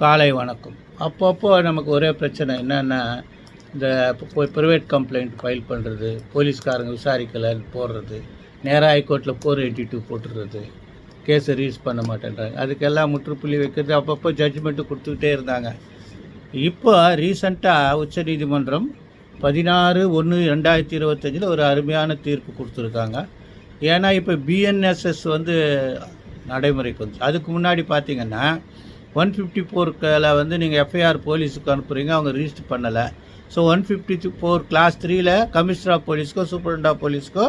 காலை வணக்கம். அப்பப்போ நமக்கு ஒரே பிரச்சனை என்னென்னா இந்த ப்ரைவேட் கம்ப்ளைண்ட் ஃபைல் பண்ணுறது போலீஸ்காரங்க விசாரிக்கலைன்னு போடுறது நேராக ஹைகோர்ட்டில் ஃபோர் எயிட்டி டூ போட்டுடுறது கேஸை ரீஸ் பண்ண மாட்டேன்றாங்க. அதுக்கெல்லாம் முற்றுப்புள்ளி வைக்கிறது அப்பப்போ ஜட்ஜ்மெண்ட்டு கொடுத்துக்கிட்டே இருந்தாங்க. இப்போ ரீசண்டாக உச்சநீதிமன்றம் பதினாறு ஒன்று ரெண்டாயிரத்தி இருபத்தஞ்சில் ஒரு அருமையான தீர்ப்பு கொடுத்துருக்காங்க. ஏன்னா இப்போ பிஎன்எஸ்எஸ் வந்து நடைமுறைக்கு வந்து அதுக்கு முன்னாடி பார்த்திங்கன்னா ஒன் ஃபிஃப்டி ஃபோர்க்கில் வந்து நீங்கள் எஃப்ஐஆர் போலீஸுக்கு அனுப்புகிறீங்க அவங்க ரிஜிஸ்டர் பண்ணலை. So one fifty four class த்ரீயில் கமிஷனர் ஆஃப் போலீஸ்க்கோ சூப்பரண்ட் ஆஃப் போலீஸ்க்கோ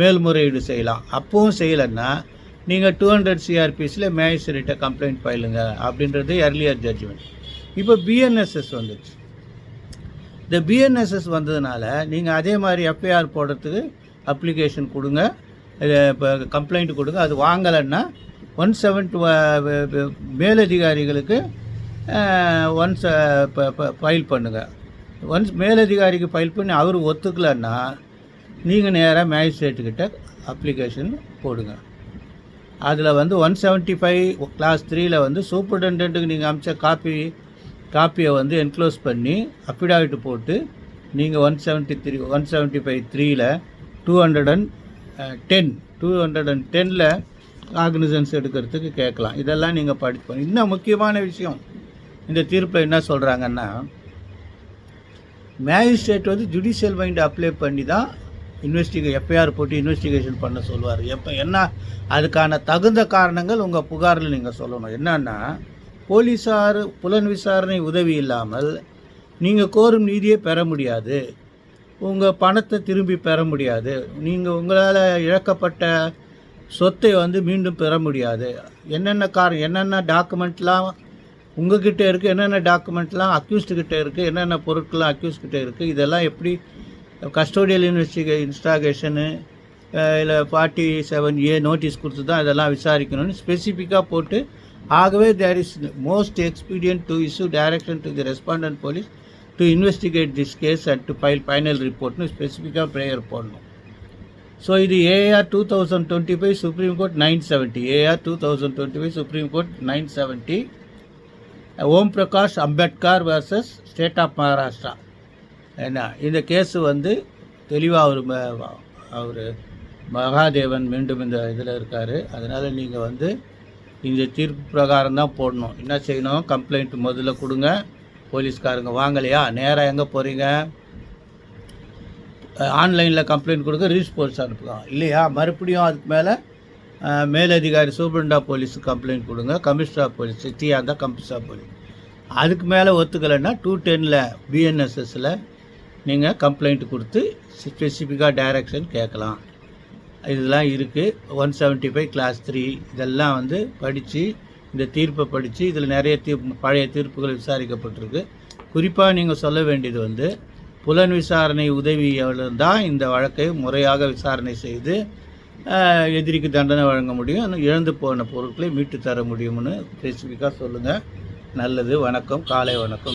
மேல்முறையீடு செய்யலாம். அப்பவும் செய்யலைன்னா நீங்கள் டூ ஹண்ட்ரட் சிஆர்பிஸில் மேஜிஸ்ட்ரேட்டை கம்ப்ளைண்ட் பயிலுங்க அப்படின்றது எர்லியர் ஜட்ஜ்மெண்ட் இப்போ பிஎன்எஸ்எஸ் வந்துச்சு. இந்த பிஎன்எஸ்எஸ் வந்ததுனால நீங்கள் அதே மாதிரி எஃப்ஐஆர் போடுறதுக்கு அப்ளிகேஷன் கொடுங்க. இப்போ கம்ப்ளைண்ட் கொடுங்க. அது வாங்கலைன்னா ஒன் செவன்ட்டி uh, மேலதிகாரிகளுக்கு ஒன்ஸ் ஃபைல் பண்ணுங்கள் ஒன்ஸ் மேலதிகாரிக்கு ஃபைல் பண்ணி அவர் ஒத்துக்கலைன்னா நீங்கள் நேராக மேஜிஸ்ட்ரேட்டுக்கிட்ட அப்ளிகேஷன் போடுங்க. அதில் வந்து ஒன் செவன்ட்டி ஃபைவ் கிளாஸ் த்ரீயில் வந்து சூப்பர்டென்டென்ட்டுக்கு நீங்கள் அமிச்ச காப்பி காப்பியை வந்து என்க்ளோஸ் பண்ணி அஃபிடாவிட் போட்டு நீங்கள் one seventy three one seventy five த்ரீயில் two hundred and ten two hundred and Daniil cognizance எடுக்கிறதுக்கு கேட்கலாம். இதெல்லாம் நீங்கள் படிப்போம் இன்னும் முக்கியமான விஷயம். இந்த தீர்ப்பில் என்ன சொல்கிறாங்கன்னா மேஜிஸ்ட்ரேட் வந்து ஜுடிஷியல் மைண்ட் அப்ளை பண்ணி தான் இன்வெஸ்டிகே எஃப்ஐஆர் போட்டு இன்வெஸ்டிகேஷன் பண்ண சொல்லுவார். எப்போ என்ன அதுக்கான தகுந்த காரணங்கள் உங்கள் புகாரில் நீங்கள் சொல்லணும். என்னன்னா போலீஸார் புலன் விசாரணை உதவி இல்லாமல் நீங்கள் கோரும் நீதியை பெற முடியாது. உங்கள் பணத்தை திரும்பி பெற முடியாது. நீங்கள் உங்களால் இழக்கப்பட்ட சொத்தை வந்து மீண்டும் பெற முடியாது. என்னென்ன காரணம் என்னென்ன டாக்குமெண்ட்லாம் உங்ககிட்ட இருக்குது என்னென்ன டாக்குமெண்ட்லாம் அக்யூஸ்டுக்கிட்ட இருக்குது என்னென்ன பொருட்கள்லாம் அக்யூஸ்கிட்ட இருக்குது இதெல்லாம் எப்படி கஸ்டோடியல் இன்வெஸ்டிகே இன்ஸ்டாகேஷனு இல்லை ஃபார்ட்டி செவன் ஏ நோட்டீஸ் கொடுத்து தான் இதெல்லாம் விசாரிக்கணும்னு ஸ்பெசிஃபிக்காக போட்டு ஆகவே there is most expedient to issue direction to the respondent police to investigate this case and to file final ரிப்போர்ட்னு ஸ்பெசிஃபிக்காக ப்ரேயர் போடணும். ஸோ இது AR two thousand twenty five supreme court nine seventy AR two thousand twenty five supreme court nine seventy Om Prakash Ambedkar versus state of Maharashtra என்ன இந்த case வந்து தெளிவாக அவர் அவர் மகாதேவன் மீண்டும் இந்த இதில் இருக்கார். அதனால் நீங்கள் வந்து இந்த தீர்ப்பு பிரகாரம் தான் போடணும். என்ன செய்யணும்? கம்ப்ளைண்ட் முதல்ல கொடுங்க. போலீஸ்காரங்க வாங்கலையா? நேராக எங்கே போகிறீங்க ஆன்லைனில் கம்ப்ளைண்ட் கொடுக்க ரீஸ் அனுப்புகிறான் இல்லையா? மறுபடியும் அதுக்கு மேலே மேலதிகாரி சூப்பரண்டா போலீஸுக்கு கம்ப்ளைண்ட் கொடுங்க. கமிஷனர் ஆஃப் போலீஸ் சிட்டியாக இருந்தால் கமிஷனர் போலீஸ் அதுக்கு மேலே ஒத்துக்கலைன்னா டூ டெனில் பிஎன்எஸ்எஸில் நீங்கள் கம்ப்ளைண்ட் கொடுத்து ஸ்பெசிஃபிக்காக டைரக்ஷன் கேட்கலாம். இதெல்லாம் இருக்குது one seventy five class three இதெல்லாம் வந்து படித்து இந்த தீர்ப்பை படித்து இதில் நிறைய தீர்ப்பு பழைய தீர்ப்புகள் விசாரிக்கப்பட்டிருக்கு. குறிப்பாக நீங்கள் சொல்ல வேண்டியது வந்து புலன் விசாரணை உதவியாளர் தான் இந்த வழக்கை முறையாக விசாரணை செய்து எதிரிக்கு தண்டனை வழங்க முடியும். இழந்து போன பொருட்களை மீட்டு தர முடியும்னு ஸ்பெசிஃபிக்காக சொல்லுங்கள் நல்லது. வணக்கம். காலை வணக்கம்.